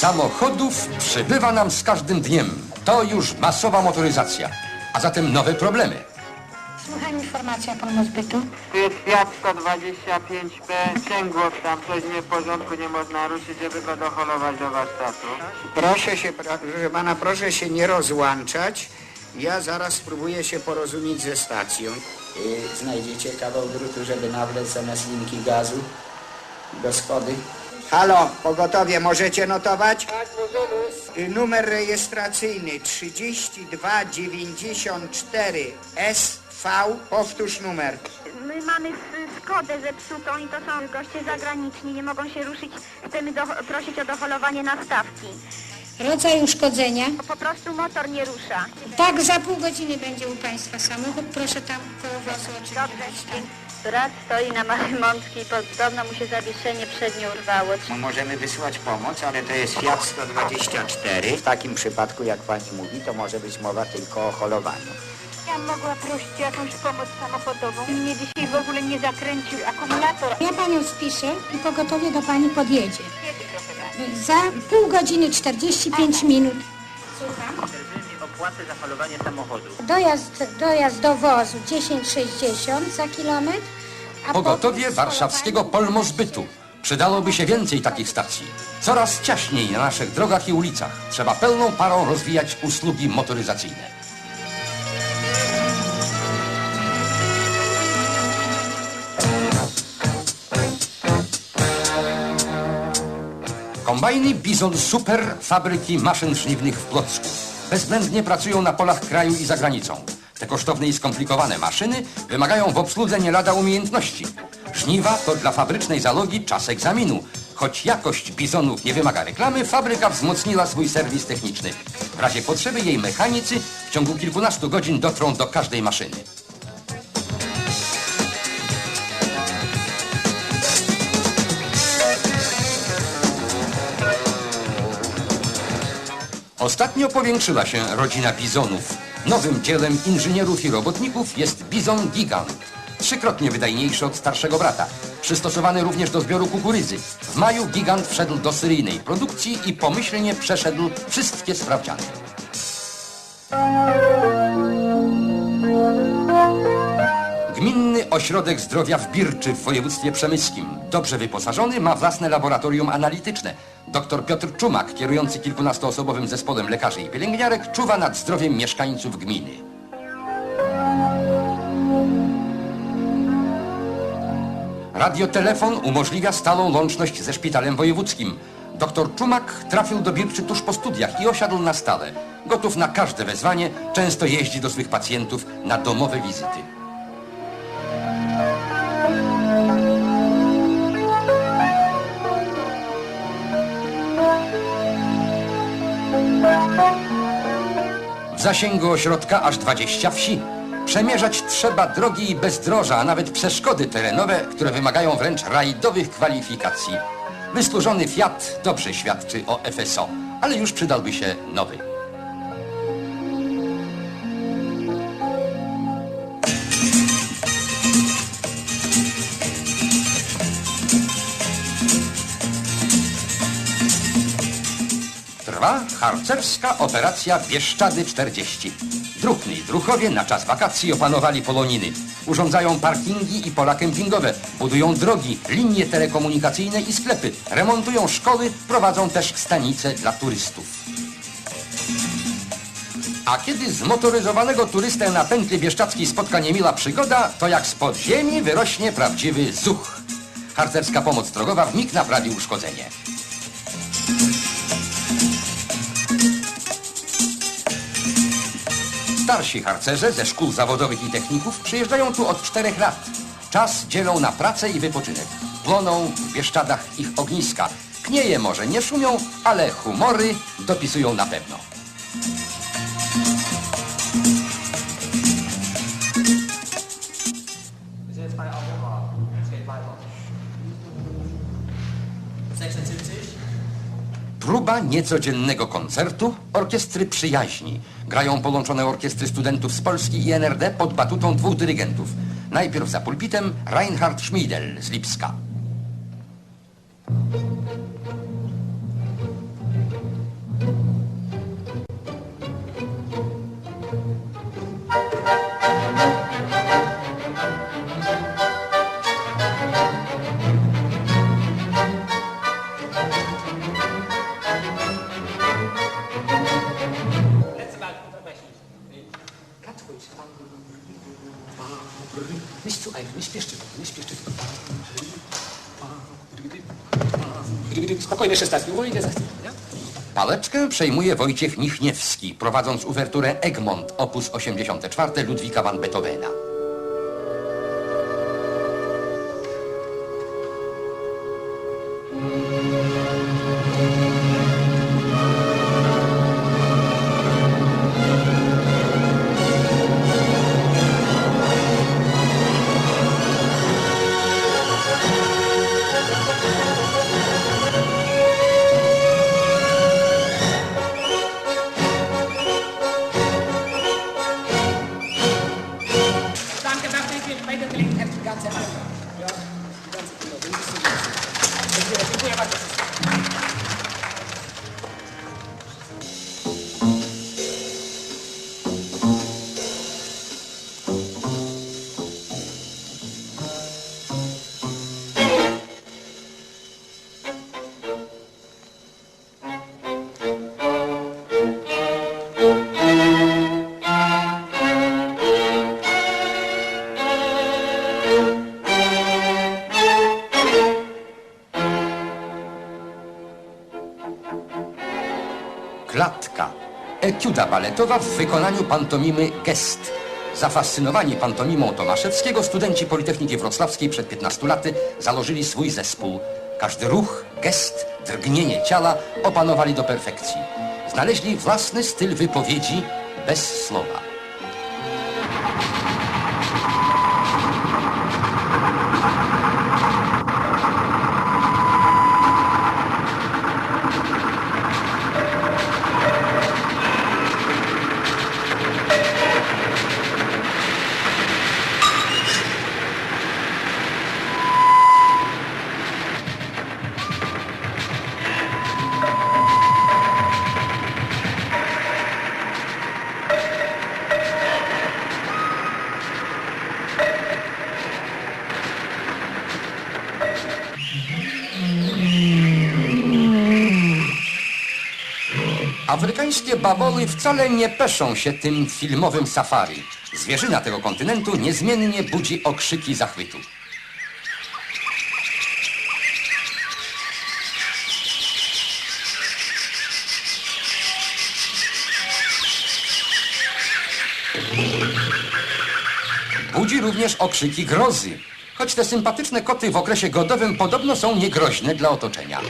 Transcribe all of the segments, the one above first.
Samochodów przybywa nam z każdym dniem. To już masowa motoryzacja, a zatem nowe problemy. Słucham informacja polnozbytu. Tu jest Fiat 125P, cięgło tam coś nie w porządku, nie można ruszyć, żeby go doholować do warsztatu. Proszę się, proszę pana, proszę się nie rozłączać. Ja zaraz spróbuję się porozumieć ze stacją. Y, znajdziecie kawał drutu, żeby nawlec zamiast linki gazu do Skody. Halo, pogotowie, możecie notować? Tak, możemy. Numer rejestracyjny 3294 SV, powtórz numer. My mamy Skodę zepsutą i to są goście zagraniczni, nie mogą się ruszyć. Chcemy do, prosić o doholowanie na stawki. Rodzaj uszkodzenia. Po prostu motor nie rusza. Tak, za pół godziny będzie u Państwa samochód. Proszę tam koło wozu Dobrze, oczywiście. Brat stoi na małej mączki, podobno mu się zawieszenie przednie urwało. No, Możemy wysłać pomoc, ale to jest Fiat 124. W takim przypadku, jak pani mówi, to może być mowa tylko o holowaniu. Ja mogła prosić o jakąś pomoc samochodową. Mnie dzisiaj w ogóle nie zakręcił akumulator. Ja Panią spiszę i pogotowie do Pani podjedzie. Kiedy, proszę pana? Za pół godziny 45 minut. Słucham. Opłaty za holowanie samochodu. Dojazd, dojazd do wozu 10,60 za kilometr. a Pogotowie potem warszawskiego polmozbytu. Przydałoby się więcej takich stacji. Coraz ciaśniej na naszych drogach i ulicach. Trzeba pełną parą rozwijać usługi motoryzacyjne. Kombajny Bizon Super fabryki maszyn żniwnych w Płocku. Bezwzględnie pracują na polach kraju i za granicą. Te kosztowne i skomplikowane maszyny wymagają w obsłudze nie lada umiejętności. Żniwa to dla fabrycznej zalogi czas egzaminu. Choć jakość bizonów nie wymaga reklamy, fabryka wzmocniła swój serwis techniczny. W razie potrzeby jej mechanicy w ciągu kilkunastu godzin dotrą do każdej maszyny. Ostatnio powiększyła się rodzina bizonów. Nowym dziełem inżynierów i robotników jest bizon gigant. Trzykrotnie wydajniejszy od starszego brata. Przystosowany również do zbioru kukurydzy. W maju gigant wszedł do seryjnej produkcji i pomyślnie przeszedł wszystkie sprawdziany. Ośrodek Zdrowia w Birczy w województwie przemyskim, dobrze wyposażony, ma własne laboratorium analityczne. Dr Piotr Czumak, kierujący kilkunastoosobowym zespołem lekarzy i pielęgniarek, czuwa nad zdrowiem mieszkańców gminy. Radiotelefon umożliwia stałą łączność ze szpitalem wojewódzkim. Doktor Czumak trafił do Birczy tuż po studiach i osiadł na stale. Gotów na każde wezwanie, często jeździ do swych pacjentów na domowe wizyty. W zasięgu ośrodka aż 20 wsi. Przemierzać trzeba drogi i bezdroża, a nawet przeszkody terenowe, które wymagają wręcz rajdowych kwalifikacji. Wysłużony Fiat dobrze świadczy o FSO, ale już przydałby się nowy. Harcerska operacja Bieszczady 40. Druhny i druchowie na czas wakacji opanowali Poloniny. Urządzają parkingi i pola kempingowe, budują drogi, linie telekomunikacyjne i sklepy, remontują szkoły, prowadzą też stanice dla turystów. A kiedy zmotoryzowanego turystę na pętli bieszczackiej spotka niemila przygoda, to jak z podziemi wyrośnie prawdziwy zuch. Harcerska pomoc drogowa w mig naprawi uszkodzenie. Starsi harcerze ze szkół zawodowych i techników przyjeżdżają tu od czterech lat. Czas dzielą na pracę i wypoczynek. Płoną w Bieszczadach ich ogniska. Knieje może nie szumią, ale humory dopisują na pewno. Próba niecodziennego koncertu Orkiestry Przyjaźni. Grają połączone orkiestry studentów z Polski i NRD pod batutą dwóch dyrygentów. Najpierw za pulpitem Reinhard Schmiedel z Lipska. Śpieszcie, nie śpieszcie. Spokojnie, szesnastki, za chwilę, nie? Paleczkę przejmuje Wojciech Michniewski, prowadząc uwerturę Egmont, op. 84 Ludwika van Beethovena. Klatka. Etiuda baletowa w wykonaniu pantomimy Gest. Zafascynowani pantomimą Tomaszewskiego, studenci Politechniki Wrocławskiej przed 15 laty założyli swój zespół. Każdy ruch, gest, drgnienie ciała opanowali do perfekcji. Znaleźli własny styl wypowiedzi bez słowa. Afrykańskie baboły wcale nie peszą się tym filmowym safari. Zwierzyna tego kontynentu niezmiennie budzi okrzyki zachwytu. Budzi również okrzyki grozy. Choć te sympatyczne koty w okresie godowym podobno są niegroźne dla otoczenia.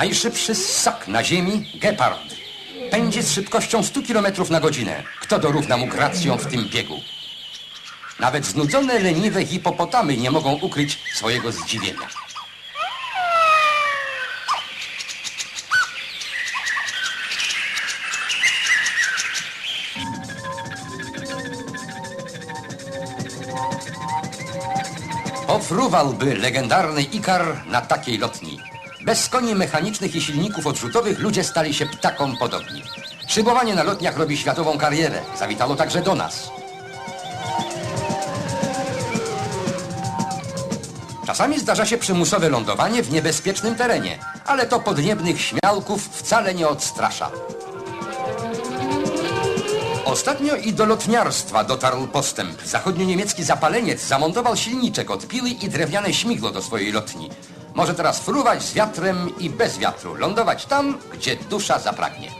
Najszybszy ssak na ziemi gepard. Pędzi z szybkością 100 km na godzinę. Kto dorówna mu gracją w tym biegu? Nawet znudzone, leniwe hipopotamy nie mogą ukryć swojego zdziwienia. Pofruwałby legendarny Ikar na takiej lotni. Bez koni mechanicznych i silników odrzutowych ludzie stali się ptakom podobni. Szybowanie na lotniach robi światową karierę. Zawitało także do nas. Czasami zdarza się przymusowe lądowanie w niebezpiecznym terenie, ale to podniebnych śmiałków wcale nie odstrasza. Ostatnio i do lotniarstwa dotarł postęp. Zachodnio-niemiecki zapaleniec zamontował silniczek od piły i drewniane śmigło do swojej lotni. Może teraz fruwać z wiatrem i bez wiatru, lądować tam, gdzie dusza zapragnie.